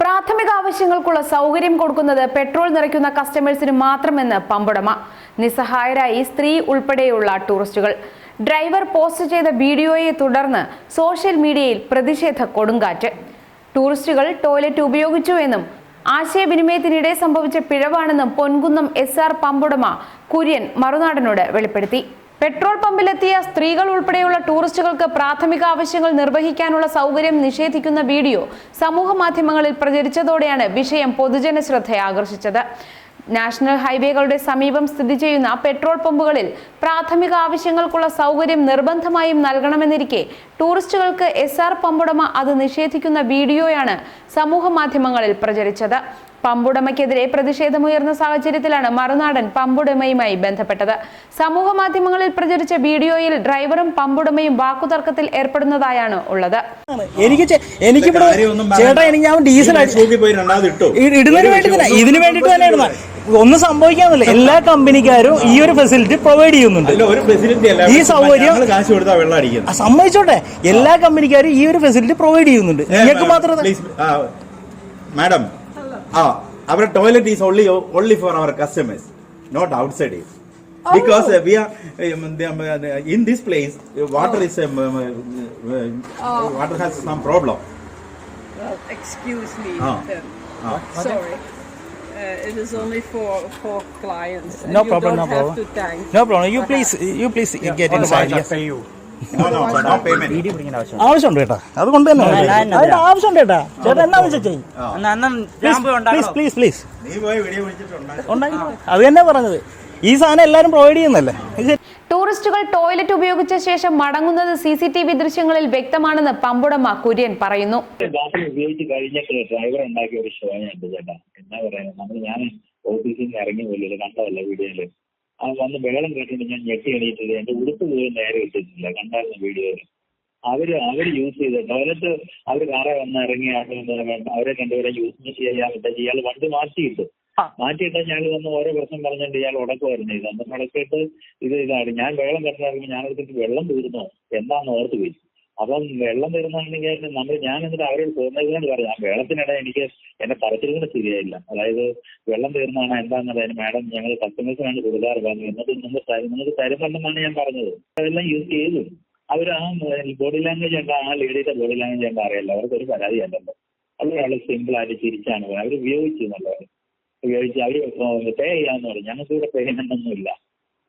പ്രാഥമിക ആവശ്യങ്ങൾക്കുള്ള സൗകര്യം കൊടുക്കുന്നത് പെട്രോൾ നിറയ്ക്കുന്ന കസ്റ്റമേഴ്സിന് മാത്രമെന്ന് പമ്പുടമ. നിസ്സഹായരായി സ്ത്രീ ഉൾപ്പെടെയുള്ള ടൂറിസ്റ്റുകൾ. ഡ്രൈവർ പോസ്റ്റ് ചെയ്ത വീഡിയോയെ തുടർന്ന് സോഷ്യൽ മീഡിയയിൽ പ്രതിഷേധ കൊടുങ്കാറ്റ്. ടൂറിസ്റ്റുകൾ ടോയ്ലറ്റ് ഉപയോഗിച്ചു എന്നും ആശയവിനിമയത്തിനിടെ സംഭവിച്ച പിഴവാണെന്നും പൊൻകുന്നം എസ് ആർ പമ്പുടമ കുര്യൻ മറുനാടനോട് വെളിപ്പെടുത്തി. പെട്രോൾ പമ്പിലെത്തിയ സ്ത്രീകൾ ഉൾപ്പെടെയുള്ള ടൂറിസ്റ്റുകൾക്ക് പ്രാഥമിക ആവശ്യങ്ങൾ നിർവഹിക്കാനുള്ള സൗകര്യം നിഷേധിക്കുന്ന വീഡിയോ സമൂഹ മാധ്യമങ്ങളിൽ പ്രചരിച്ചതോടെയാണ് വിഷയം പൊതുജന ശ്രദ്ധ ആകർഷിച്ചത്. നാഷണൽ ഹൈവേകളുടെ സമീപം സ്ഥിതി ചെയ്യുന്ന പെട്രോൾ പമ്പുകളിൽ പ്രാഥമിക ആവശ്യങ്ങൾക്കുള്ള സൗകര്യം നിർബന്ധമായും നൽകണമെന്നിരിക്കെ ടൂറിസ്റ്റുകൾക്ക് എസ് ആർ പമ്പുടമ അത് നിഷേധിക്കുന്ന വീഡിയോയാണ് സമൂഹ മാധ്യമങ്ങളിൽ പ്രചരിച്ചത് പമ്പുടമയ്ക്കെതിരെ പ്രതിഷേധമുയർന്ന സാഹചര്യത്തിലാണ് മറുനാടൻ പമ്പുടമയുമായി ബന്ധപ്പെട്ടത് സമൂഹ മാധ്യമങ്ങളിൽ പ്രചരിച്ച വീഡിയോയിൽ ഡ്രൈവറും പമ്പുടമയും വാക്കുതർക്കത്തിൽ ഏർപ്പെടുന്നതായാണ് ഉള്ളത് എനിക്ക് എനിക്ക് ചേട്ടാ എനിക്ക് ഞാൻ ഡീസൽ ഇടുന്നതിന് വേണ്ടി ഇതിന് വേണ്ടിട്ട് തന്നെ ഇടുന്ന ഒന്നും സംഭവിക്കാന്നില്ല എല്ലാ കമ്പനിക്കാരും ഈ ഒരു ഫെസിലിറ്റി പ്രൊവൈഡ് ചെയ്യുന്നുണ്ട് കൊടുക്കുന്നുണ്ട്. ഈ സൗകര്യം കാശ് കൊടുത്താൽ വെള്ളം അടിക്കുന്നു സമ്മതിച്ചോട്ടെ. എല്ലാ കമ്പനിക്കാരും ഈ ഒരു ഫെസിലിറ്റി പ്രൊവൈഡ് ചെയ്യുന്നുണ്ട്. നിങ്ങൾക്ക് മാത്രം മാഡം ആ അവരുടെ toilet is only only for our customers not outside because we are in this place water is water has some problem excuse me ah sorry Uh, it is only for for clients. and No you problem, don't no have problem. to thank. No problem you please you please get inside no no no payment. ആവശ്യമുണ്ട് കേട്ടാ അതുകൊണ്ട് തന്നെ അതിന്റെ ആവശ്യമുണ്ട് ചേട്ടാ ചേട്ടാ എന്നാന്ന് വെച്ചാ ചെയ്യ് പ്ലീസ് പ്ലീസ് പ്ലീസ് അത് തന്നെ പറഞ്ഞത്. ഈ സാധനം എല്ലാവരും പ്രൊവൈഡ് ചെയ്യുന്നല്ലേ ടൂറിസ്റ്റുകൾ ടോയ്ലറ്റ് ഉപയോഗിച്ച ശേഷം മടങ്ങുന്നത് സി സി ടി വി ദൃശ്യങ്ങളിൽ വ്യക്തമാണെന്ന് പമ്പുടമ കുര്യൻ പറയുന്നു. ഉപയോഗിച്ച് കഴിഞ്ഞിട്ട് ഡ്രൈവർ ഉണ്ടാക്കിയ ഒരു ഷോ ചേട്ടാ. നമ്മൾ ഞാൻ ഓഫീസിൽ നിന്ന് ഇറങ്ങി പോലില്ല കണ്ടതല്ല വീഡിയോയിൽ ആ വന്ന് ബഹളം കേട്ടിട്ട് ഞാൻ ഞെട്ടി എണീറ്റില്ല എന്റെ ഉടുപ്പ് പോലും നേരെ ഇട്ടിട്ടില്ല കണ്ടായിരുന്നു അവർ അവർ യൂസ് ചെയ്ത ടോയ്ലറ്റ് അവർ കാറെ വന്ന് ഇറങ്ങി അവരെ രണ്ടുപേരെ യൂസ് ചെയ്യാൻ പറ്റും ഇയാൾ വണ്ടി മാറ്റിയിട്ടു മാറ്റിയിട്ട് ഞാൻ വന്ന് ഓരോ പ്രശ്നം പറഞ്ഞിട്ട് ഇയാൾ ഉടക്കുമായിരുന്നു. ഇത് അന്ന് ഉടക്കിയിട്ട് ഇത് ഇതാണ് ഞാൻ വെള്ളം കണ്ടിറങ്ങി ഞാൻ എടുത്തിട്ട് വെള്ളം തീർന്നോ. എന്താന്ന് ഓർത്ത് പോയി. അപ്പം വെള്ളം തീർന്നാണെങ്കിൽ നമ്മൾ ഞാൻ എന്നിട്ട് അവരോട് തോന്നുന്നതിനോട് പറഞ്ഞു ആ വെള്ളത്തിനിടെ എനിക്ക് എന്റെ പറച്ചിലുകൾ ശരിയായില്ല. അതായത് വെള്ളം തീർന്നാണ് എന്താന്നുള്ളത് മാഡം ഞങ്ങൾ കസ്റ്റമേഴ്സിനാണ് കൊടുക്കാറ്. പറഞ്ഞു എന്നിട്ട് നിങ്ങൾ നിങ്ങൾക്ക് തരുന്നുണ്ടെന്നാണ് ഞാൻ പറഞ്ഞത്. അതെല്ലാം യൂസ് ചെയ്തു. അവർ ആ ബോഡി ലാംഗ്വേജ് ഉണ്ട് ആ ലേഡിയുടെ ബോഡി ലാംഗ്വേജ് എന്താ അറിയില്ല. അവർക്ക് ഒരു പരാതി ഉണ്ടല്ലോ അവർ വളരെ സിമ്പിൾ ആയിട്ട് ചിരിച്ചാണ്. അവർ ഉപയോഗിച്ചു എന്നുള്ളത്. ഉപയോഗിച്ച് അവർ പേ ചെയ്യാന്ന് പറഞ്ഞു. ഞങ്ങൾക്ക് ഇവിടെ പേയ്മെന്റ് ഒന്നുമില്ല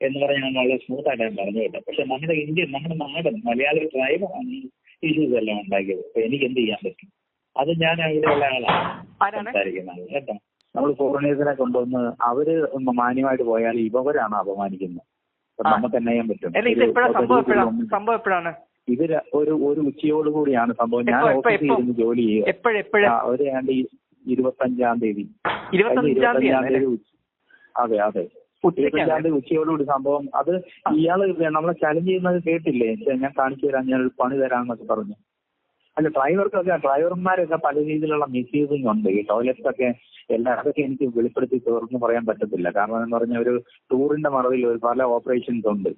എന്ന് പറഞ്ഞ് ഞാൻ വളരെ സ്മൂത്ത് ആയിട്ട് ഞാൻ പറഞ്ഞു കേട്ടോ. പക്ഷെ നമ്മുടെ ഇന്ത്യ നമ്മുടെ നാടൻ മലയാളി ഡ്രൈവറാണ് ഈ ഇഷ്യൂസ് എല്ലാം ഉണ്ടാക്കിയത്. അപ്പൊ എനിക്ക് എന്ത് ചെയ്യാൻ പറ്റും? അത് ഞാൻ അവിടെയുള്ള ആളാണ് സംസാരിക്കുന്നത്. കേട്ടോ. നമ്മൾ ഫോറിനേഴ്സിനെ കൊണ്ടുവന്ന് അവർ ഒന്ന് മാന്യമായിട്ട് പോയാൽ ഇവരാണ് അപമാനിക്കുന്നത്. അപ്പൊ നമുക്ക് എന്നാ ചെയ്യാൻ പറ്റും? സംഭവം എപ്പോഴാണ് ഒരു- ഇത് ഒരു ഒരു ഉച്ചയോട് കൂടിയാണ് സംഭവം. ഞാൻ ഓഫീസിൽ? ഇരുന്ന് ജോലി ചെയ്യുക. ഒരു ഏതാണ്ട് ഇരുപത്തഞ്ചാം തീയതി. ഇരുപത്തഞ്ചാം തീയതി അതെ അതെ. ഇരുപത്തഞ്ചാം ഉച്ചയോടുകൂടി സംഭവം. അത് ഇയാൾ നമ്മളെ ചലഞ്ച് ചെയ്യുന്നത് കേട്ടില്ലേ? ഞാൻ കാണിച്ചു തരാം ഞാൻ ഒരു പണി തരാമെന്നൊക്കെ പറഞ്ഞു. അല്ല ഡ്രൈവർക്കൊക്കെ ഡ്രൈവർമാരൊക്കെ പല രീതിയിലുള്ള മിസ്യൂസിങ് ഉണ്ട്. ഈ ടോയ്ലറ്റ്സ് ഒക്കെ എല്ലാം അതൊക്കെ എനിക്ക് വെളിപ്പെടുത്തി തുറന്നു പറയാൻ പറ്റത്തില്ല. കാരണം എന്ന് പറഞ്ഞാൽ ഒരു ടൂറിന്റെ മറവിൽ ഒരു പല ഓപ്പറേഷൻസ് ഉണ്ട്.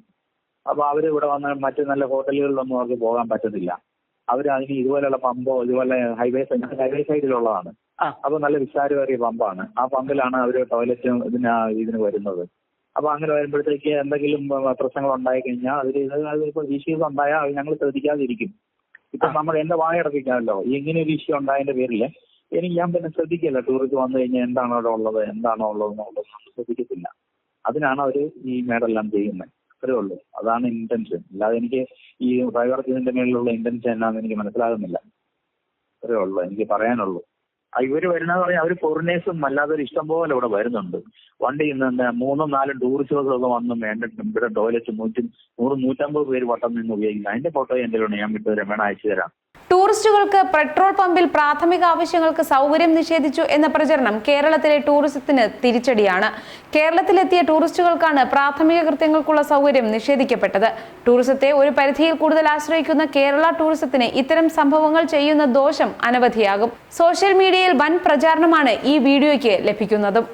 അപ്പൊ അവർ ഇവിടെ വന്ന മറ്റു നല്ല ഹോട്ടലുകളിലൊന്നും അവർക്ക് പോകാൻ പറ്റത്തില്ല. അവർ അതിന് ഇതുപോലെയുള്ള പമ്പോ ഇതുപോലെ ഹൈവേ ഹൈവേ സൈഡിലുള്ളതാണ്. അപ്പൊ നല്ല വിസ്താരമേറിയ പമ്പാണ് ആ പമ്പിലാണ് അവർ ടോയ്ലറ്റും ഇതിന് ഇതിന് വരുന്നത്. അപ്പൊ അങ്ങനെ വരുമ്പോഴത്തേക്ക് എന്തെങ്കിലും പ്രശ്നങ്ങൾ ഉണ്ടായി കഴിഞ്ഞാൽ അതിൽ ഇത് ഇപ്പൊ ഇഷ്യൂസ് ഉണ്ടായാൽ അത് ഞങ്ങൾ ശ്രദ്ധിക്കാതിരിക്കും. ഇപ്പൊ നമ്മൾ എന്റെ വായടപ്പിക്കാമല്ലോ ഇങ്ങനെ ഒരു ഇഷ്യൂ ഉണ്ടായതിന്റെ പേരിൽ എനിക്ക് ഞാൻ പിന്നെ ശ്രദ്ധിക്കില്ല ടൂറിസ്റ്റ് വന്നു കഴിഞ്ഞാൽ എന്താണ് അവിടെ ഉള്ളത് എന്താണോ ഉള്ളത് എന്നുള്ളത് നമ്മൾ ശ്രദ്ധിക്കത്തില്ല. അതിനാണ് അവർ ഈ മേടെല്ലാം ചെയ്യുന്നത് അത്രേ ഉള്ളൂ. അതാണ് ഇന്റൻഷൻ അല്ലാതെ എനിക്ക് ഈ ഡ്രൈവർ ഇതിന്റെ മേളിലുള്ള ഇന്റൻഷൻ എന്നാന്ന് എനിക്ക് മനസ്സിലാകുന്നില്ല. അത്രേ ഉള്ളൂ. എനിക്ക് പറയാനുള്ളൂ. ആ, ഇവർ വരുന്നത് പറഞ്ഞാൽ അവർ ഫോറിനേഴ്സും അല്ലാതെ ഇഷ്ടം പോലെ ഇവിടെ വരുന്നുണ്ട്. വണ്ടി ഇന്ന് മൂന്നും നാലും ടൂറിസ്റ്റ് ബസ്സൊക്കെ വന്ന് വേണ്ട ഇവിടെ ടോയ്ലറ്റ് നൂറ്റി നൂറ് നൂറ്റമ്പത് പേര് വട്ടം നിന്ന് ഉപയോഗിക്കുന്നത് അതിന്റെ ഫോട്ടോ എന്തെങ്കിലും ഞാൻ വിട്ടുതരാം വേണം അയച്ചു തരാം. ടൂറിസ്റ്റുകൾക്ക് പെട്രോൾ പമ്പിൽ പ്രാഥമിക ആവശ്യങ്ങൾക്ക് സൗകര്യം നിഷേധിച്ചു എന്ന പ്രചരണം കേരളത്തിലെ ടൂറിസത്തിന് തിരിച്ചടിയാണ്. കേരളത്തിലെത്തിയ ടൂറിസ്റ്റുകൾക്കാണ് പ്രാഥമിക കൃത്യങ്ങൾക്കുള്ള സൗകര്യം നിഷേധിക്കപ്പെട്ടത്. ടൂറിസത്തെ ഒരു പരിധിയിൽ കൂടുതൽ ആശ്രയിക്കുന്ന കേരള ടൂറിസത്തിന് ഇത്തരം സംഭവങ്ങൾ ചെയ്യുന്ന ദോഷം അനവധിയാകും. സോഷ്യൽ മീഡിയയിൽ വൻ പ്രചാരണമാണ് ഈ വീഡിയോയ്ക്ക് ലഭിക്കുന്നതും.